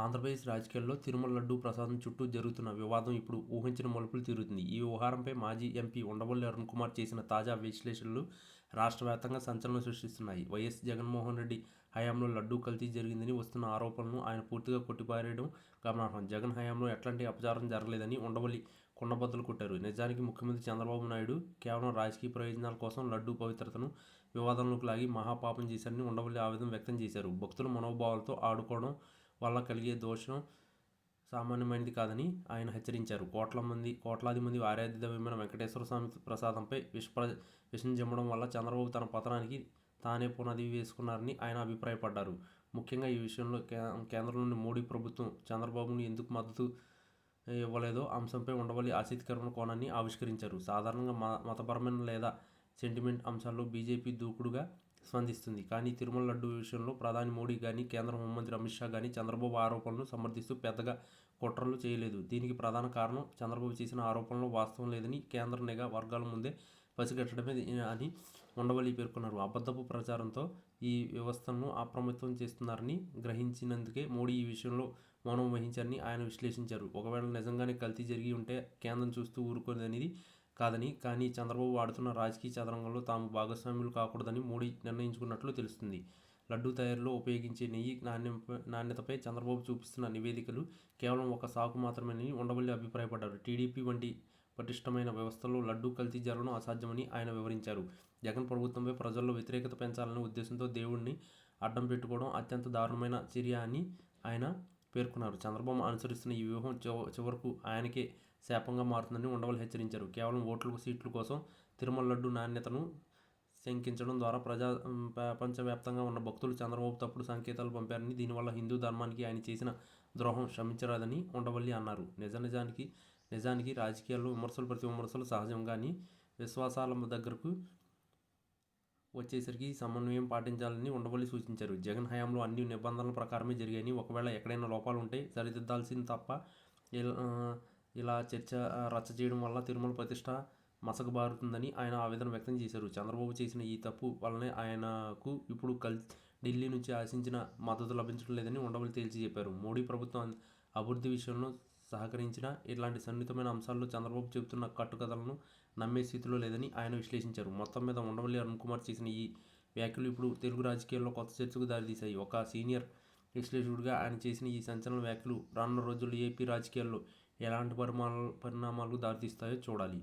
ఆంధ్రప్రదేశ్ రాజకీయాల్లో తిరుమల లడ్డూ ప్రసాదం చుట్టూ జరుగుతున్న వివాదం ఇప్పుడు ఊహించిన మలుపులు తిరుగుతుంది. ఈ వ్యవహారంపై మాజీ ఎంపీ ఉండవల్లి అరుణ్ కుమార్ చేసిన తాజా విశ్లేషణలు రాష్ట్ర వ్యాప్తంగా సంచలనం సృష్టిస్తున్నాయి. వైఎస్ జగన్మోహన్ రెడ్డి హయాంలో లడ్డూ కల్తీ జరిగిందని వస్తున్న ఆరోపణలను ఆయన పూర్తిగా కొట్టిపారేయడం గమనార్హం. జగన్ హయాంలో ఎట్లాంటి అపచారం జరగలేదని ఉండవల్లి కుండబద్దలు కొట్టారు. నిజానికి ముఖ్యమంత్రి చంద్రబాబు నాయుడు కేవలం రాజకీయ ప్రయోజనాల కోసం లడ్డూ పవిత్రతను వివాదంలోకి లాగి మహాపాపం చేశారని ఉండవల్లి ఆవేదన వ్యక్తం చేశారు. భక్తుల మనోభావాలతో ఆడుకోవడం వల్ల కలిగే దోషం సామాన్యమైనది కాదని ఆయన హెచ్చరించారు. కోట్ల మంది కోట్లాది మంది ఆరాధ్య దైవమైన వెంకటేశ్వర స్వామి ప్రసాదంపై విష విషం జమ్మడం వల్ల చంద్రబాబు తన పతనానికి తానే పునాది వేసుకున్నారని ఆయన అభిప్రాయపడ్డారు. ముఖ్యంగా ఈ విషయంలో కేంద్రంలోని మోడీ ప్రభుత్వం చంద్రబాబును ఎందుకు మద్దతు ఇవ్వలేదో అంశంపై ఉండవల్లి ఆసక్తికరమైన కోణాన్ని ఆవిష్కరించారు. సాధారణంగా మ మతపరమైన లేదా సెంటిమెంట్ అంశాల్లో బీజేపీ దూకుడుగా స్పందిస్తుంది. కానీ తిరుమల లడ్డు విషయంలో ప్రధాని మోడీ కానీ కేంద్ర హోంమంత్రి అమిత్ షా కానీ చంద్రబాబు ఆరోపణలను సమర్థిస్తూ పెద్దగా కుట్రలు చేయలేదు. దీనికి ప్రధాన కారణం చంద్రబాబు చేసిన ఆరోపణలు వాస్తవం లేదని కేంద్ర నిఘా వర్గాల ముందే పసిగట్టడమే అని ఉండవల్లి పేర్కొన్నారు. అబద్ధపు ప్రచారంతో ఈ వ్యవస్థను అప్రమత్తం చేస్తున్నారని గ్రహించినందుకే మోడీ ఈ విషయంలో మౌనం వహించారని ఆయన విశ్లేషించారు. ఒకవేళ నిజంగానే కల్తీ జరిగి ఉంటే కేంద్రం చూస్తూ ఊరుకోదనేది కాదని కానీ చంద్రబాబు ఆడుతున్న రాజకీయ చదరంగంలో తాము భాగస్వాములు కాకూడదని మోడీ నిర్ణయించుకున్నట్లు తెలుస్తుంది. లడ్డూ తయారీలో ఉపయోగించే నెయ్యి నాణ్య నాణ్యతపై చంద్రబాబు చూపిస్తున్న నివేదికలు కేవలం ఒక సాకు మాత్రమేనని ఉండవల్లి అభిప్రాయపడ్డారు. టీడీపీ వంటి పటిష్టమైన వ్యవస్థలో లడ్డూ కల్తీ జరగడం అసాధ్యమని ఆయన వివరించారు. జగన్ ప్రభుత్వంపై ప్రజల్లో వ్యతిరేకత పెంచాలనే ఉద్దేశంతో దేవుడిని అడ్డం పెట్టుకోవడం అత్యంత దారుణమైన చర్య అని ఆయన పేర్కొన్నారు. చంద్రబాబు అనుసరిస్తున్న ఈ వ్యూహం చివరకు ఆయనకే శాపంగా మారుతుందని ఉండవల్లి హెచ్చరించారు. కేవలం ఓట్ల సీట్ల కోసం తిరుమల లడ్డు నాణ్యతను శంకించడం ద్వారా ప్రజా ప్రపంచవ్యాప్తంగా ఉన్న భక్తులు చంద్రబాబు తప్పుడు సంకేతాలు పంపారని దీనివల్ల హిందూ ధర్మానికి ఆయన చేసిన ద్రోహం క్షమించరాదని ఉండవల్లి అన్నారు. నిజ నిజానికి నిజానికి రాజకీయాల్లో విమర్శలు ప్రతి విమర్శలు సహజం కానీ విశ్వాసాల దగ్గరకు వచ్చేసరికి సమన్వయం పాటించాలని ఉండవల్లి సూచించారు. జగన్ హయాంలో అన్ని నిబంధనల ప్రకారమే జరిగాయని ఒకవేళ ఎక్కడైనా లోపాలు ఉంటే సరిదిద్దాల్సింది తప్ప ఇలా చర్చ రచ్చ చేయడం వల్ల తిరుమల ప్రతిష్ట మసకబారుతుందని ఆయన ఆవేదన వ్యక్తం చేశారు. చంద్రబాబు చేసిన ఈ తప్పు వల్లనే ఆయనకు ఇప్పుడు కల్ ఢిల్లీ నుంచి ఆశించిన మద్దతు లభించడం లేదని ఉండవల్లి తేల్చి చెప్పారు. మోడీ ప్రభుత్వం అభివృద్ధి విషయంలో సహకరించిన ఇలాంటి సన్నిహితమైన అంశాల్లో చంద్రబాబు చెబుతున్న కట్టుకథలను నమ్మే స్థితిలో లేదని ఆయన విశ్లేషించారు. మొత్తం మీద ఉండవల్లి అరుణ్ కుమార్ చేసిన ఈ వ్యాఖ్యలు ఇప్పుడు తెలుగు రాజకీయాల్లో కొత్త చర్చకు దారితీశాయి. ఒక సీనియర్ విశ్లేషకుడిగా ఆయన చేసిన ఈ సంచలన వ్యాఖ్యలు రానున్న రోజుల్లో ఏపీ రాజకీయాల్లో ఎలాంటి పరిమాణాలు పరిణామాలు దారితీస్తాయో చూడాలి.